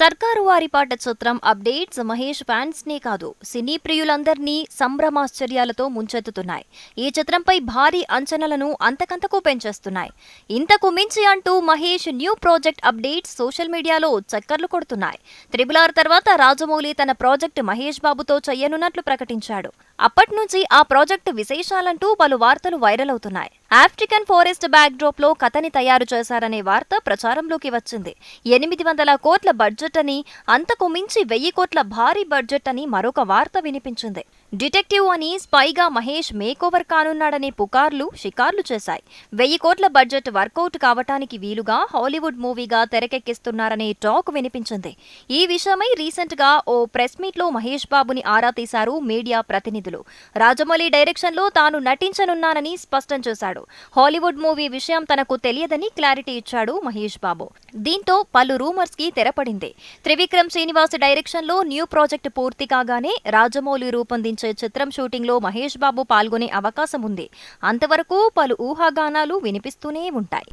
సర్కారు వారి పాట చిత్రం అప్డేట్స్ మహేష్ ఫ్యాన్స్ నే కాదు సినీ ప్రియులందరినీ సంభ్రమాశ్చర్యాలతో ముంచెత్తుతున్నాయి. ఈ చిత్రంపై భారీ అంచనాలను అంతకంతకు పెంచేస్తున్నాయి. ఇంతకు మించి అంటూ Mahesh new project updates social మీడియాలో చక్కర్లు కొడుతున్నాయి. త్రిబుల్ ఆర్ తర్వాత రాజమౌళి తన ప్రాజెక్ట్ మహేష్ బాబుతో చెయ్యనున్నట్లు ప్రకటించాడు. అప్పటి నుంచి ఆ ప్రాజెక్టు విశేషాలంటూ పలు వార్తలు వైరల్ అవుతున్నాయి. ఆఫ్రికన్ ఫారెస్ట్ బ్యాక్డ్రాప్లో కథని తయారు చేశారనే వార్త ప్రచారంలోకి వచ్చింది. ఎనిమిది వందల కోట్ల బడ్జెట్ అని అంతకు మించి వెయ్యి కోట్ల భారీ బడ్జెట్ అని మరొక వార్త వినిపించింది. డిటెక్టివ్ అని స్పైగా మహేష్ మేకోవర్ కానున్నాడనే పుకార్లు షికార్లు చేశాయి. వెయ్యి కోట్ల బడ్జెట్ వర్కౌట్ కావటానికి వీలుగా హాలీవుడ్ మూవీగా తెరకెక్కిస్తున్నారనే టాక్ వినిపించింది. ఈ విషయమై రీసెంట్గా ఓ ప్రెస్ మీట్లో మహేష్ బాబుని ఆరా తీశారు మీడియా ప్రతినిధులు. రాజమౌళి డైరెక్షన్లో తాను నటించనున్నానని స్పష్టం చేశాడు. హాలీవుడ్ మూవీ విషయం తనకు తెలియదని క్లారిటీ ఇచ్చాడు మహేష్ బాబు. దీంతో పలు రూమర్స్కి తెరపడింది. త్రివిక్రమ్ శ్రీనివాస్ డైరెక్షన్లో న్యూ ప్రాజెక్ట్ పూర్తి కాగానే రాజమౌళి రూపొందించే చిత్రం షూటింగ్లో మహేష్ బాబు పాల్గొనే అవకాశం ఉంది అంతవరకు పలు ఊహాగానాలు వినిపిస్తూనే ఉంటాయి.